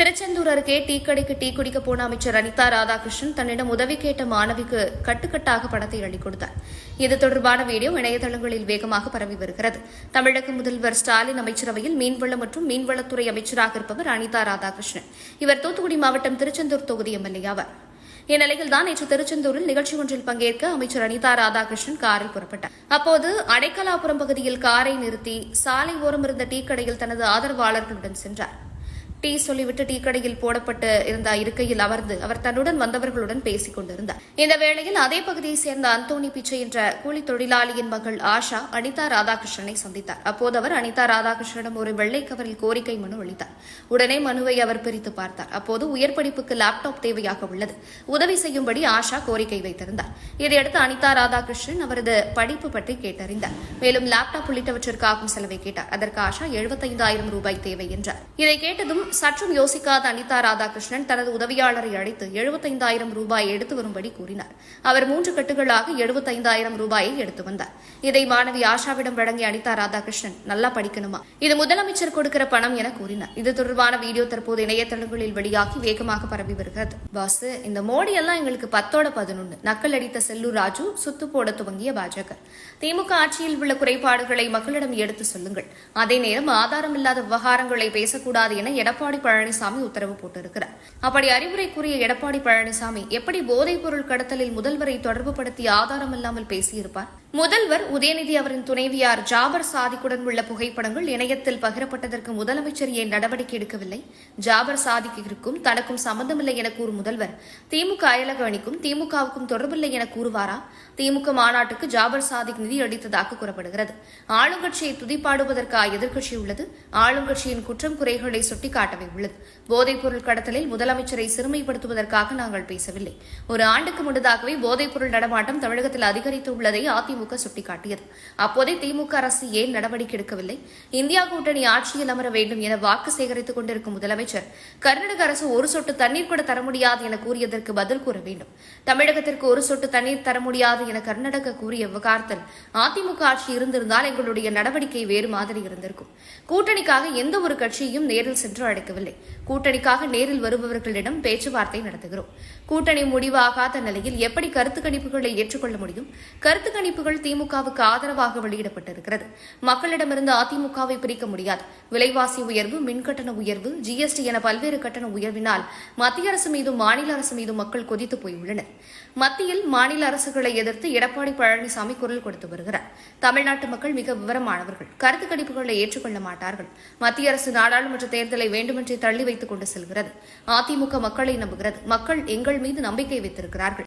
திருச்செந்தூர் அருகே டீ கடைக்கு டீ குடிக்க போன அமைச்சர் அனிதா ராதாகிருஷ்ணன் தன்னிடம் உதவி கேட்ட மாணவிக்கு கட்டுக்கட்டாக பணத்தை அள்ளிக் கொடுத்தார். இது தொடர்பான வீடியோ இணையதளங்களில் வேகமாக பரவி வருகிறது. தமிழக முதல்வர் ஸ்டாலின் அமைச்சரவையில் மீன்வளம் மற்றும் மீன்வளத்துறை அமைச்சராக இருப்பவர் அனிதா ராதாகிருஷ்ணன். இவர் தூத்துக்குடி மாவட்டம் திருச்செந்தூர் தொகுதி எம்எல்ஏ ஆவார். இந்நிலையில்தான் நேற்று திருச்செந்தூரில் நிகழ்ச்சி ஒன்றில் பங்கேற்க அமைச்சர் அனிதா ராதாகிருஷ்ணன் காரில் புறப்பட்டார். அப்போது அடைக்கலாபுரம் பகுதியில் காரை நிறுத்தி சாலை ஓரம் இருந்த டீ கடையில் தனது ஆதரவாளர்களுடன் சென்றார். டீ சொல்லிவிட்டு டீ கடையில் போடப்பட்டு இருந்த இருக்கையில் அமர்ந்து அவர் தன்னுடன் வந்தவர்களுடன் பேசிக் கொண்டிருந்தார். இந்த வேளையில் அதே பகுதியைச் சேர்ந்த அந்தோனி பிச்சை என்ற கூலி தொழிலாளியின் மகள் ஆஷா அனிதா ராதாகிருஷ்ணனை சந்தித்தார். அப்போது அவர் அனிதா ராதாகிருஷ்ணனிடம் ஒரு வெள்ளை கவரில் கோரிக்கை மனு அளித்தார். உடனே மனுவை அவர் பிரித்து பார்த்தார். அப்போது உயர் படிப்புக்கு லேப்டாப் தேவையாக உள்ளது. உதவி செய்யும்படி ஆஷா கோரிக்கை வைத்திருந்தார். இதையடுத்து அனிதா ராதாகிருஷ்ணன் அவரது படிப்பு பற்றி கேட்டறிந்தார். மேலும் லேப்டாப் உள்ளிட்டவற்றிற்காகும் செலவை கேட்டார். அதற்கு ஆஷா எழுபத்தைந்தாயிரம் ரூபாய் தேவை என்றார். இதை கேட்டதும் சற்றும் யோசிக்காத அனிதா ராதாகிருஷ்ணன் தனது உதவியாளரை அழைத்து எழுபத்தைந்தாயிரம் ரூபாய் எடுத்து வரும்படி கூறினார். அவர் மூன்று கட்டுகளாக எழுபத்தைந்தாயிரம் ரூபாயை எடுத்து வந்தார். இதை மாணவி ஆஷாவிடம் வழங்கிய அனிதா ராதாகிருஷ்ணன் நல்லா படிக்கணுமா? இது முதலமைச்சர் கொடுக்கிற பணம் என கூறினார். இது தொடர்பான வீடியோ தற்போது இணையதளங்களில் வெளியாகி வேகமாக பரவி வருகிறது. பாஸ் இந்த மோடி எல்லாம் எங்களுக்கு பத்தோட பதினொன்று நக்கல் அடித்த செல்லூர் ராஜு சுத்து போட துவங்கிய பாஜக. திமுக ஆட்சியில் உள்ள குறைபாடுகளை மக்களிடம் எடுத்து சொல்லுங்கள். அதே நேரம் ஆதாரம் இல்லாத விவகாரங்களை பேசக்கூடாது என எடப்பாடி பழனிசாமி உத்தரவு போட்டிருக்கிறார். அப்படி அறிவுரைக்குரிய எடப்பாடி பழனிசாமி எப்படி போதைப் பொருள் கடத்தலில் முதல்வரை தொடர்புபடுத்தி ஆதாரமில்லாமல் பேசியிருப்பார்? முதல்வர் உதயநிதி அவரின் துணைவியார் ஜாபர் சாதிக்குடன் உள்ள புகைப்படங்கள் இணையத்தில் பகிரப்பட்டதற்கு முதலமைச்சர் ஏன் நடவடிக்கை எடுக்கவில்லை? ஜாபர் சாதிக்கிற்கும் தனக்கும் சம்பந்தமில்லை என கூறும் முதல்வர் திமுக அயலக அணிக்கும் திமுகவுக்கும் தொடர்பில்லை என கூறுவாரா? திமுக மாநாட்டுக்கு ஜாபர் சாதிக் நிதி அளித்ததாக கூறப்படுகிறது. ஆளுங்கட்சியை துதிப்பாடுவதற்கா எதிர்க்கட்சி உள்ளது. ஆளுங்கட்சியின் குற்றம் குறைகளை சுட்டிக்காட்டவே உள்ளது. போதைப்பொருள் கடத்தலில் முதலமைச்சரை சிறுமைப்படுத்துவதற்காக நாங்கள் பேசவில்லை. ஒரு ஆண்டுக்கு முன்னதாகவே போதைப்பொருள் நடமாட்டம் தமிழகத்தில் அதிகரித்து உள்ளதை அதிமுக சுட்டிக்காட்டியது. அப்போதே திமுக அரசு ஏன் நடவடிக்கை எடுக்கவில்லை? இந்தியா கூட்டணி ஆட்சியில் அமர வேண்டும் என வாக்கு சேகரித்துக் கொண்டிருக்கும் முதலமைச்சர் கர்நாடக அரசு ஒரு சொட்டு தண்ணீர் கூட தர முடியாது என கூறியதற்கு பதில் கூற வேண்டும். தமிழகத்திற்கு ஒரு சொட்டு தண்ணீர் தர முடியாது என கர்நாடக கூறிய விவகாரத்தில் அதிமுக ஆட்சி இருந்திருந்தால் எங்களுடைய நடவடிக்கை வேறு மாதிரி இருந்திருக்கும். கூட்டணிக்காக எந்த ஒரு கட்சியையும் நேரில் சென்று அழைக்கவில்லை. கூட்டணிக்காக நேரில் வருபவர்களிடம் பேச்சுவார்த்தை நடத்துகிறோம். கூட்டணி முடிவாகாத நிலையில் எப்படி கருத்து கணிப்புகளை ஏற்றுக்கொள்ள முடியும்? கருத்து கணிப்புகள் திமுகவுக்கு ஆதரவாக வெளியிடப்பட்டிருக்கிறது. மக்களிடமிருந்து அதிமுகவை பிரிக்க முடியாது. விலைவாசி உயர்வு மின்கட்டண உயர்வு ஜிஎஸ்டி என பல்வேறு கட்டண உயர்வினால் மத்திய அரசு மீதும் மாநில அரசு மீதும் மக்கள் கொதித்து போயுள்ளனர். மத்தியில் மாநில அரசுகளை எதிர்த்து எடப்பாடி பழனிசாமி குரல் கொடுத்து வருகிறார். தமிழ்நாட்டு மக்கள் மிக விவரமானவர்கள். கருத்து கணிப்புகளை ஏற்றுக்கொள்ள மாட்டார்கள். மத்திய அரசு நாடாளுமன்ற தேர்தலை வேண்டுமென்றே தள்ளி வைத்துக் கொண்டு செல்கிறது. அதிமுக மக்களை நம்புகிறது. மக்கள் எங்கள் மீது நம்பிக்கை வைத்திருக்கிறார்கள்.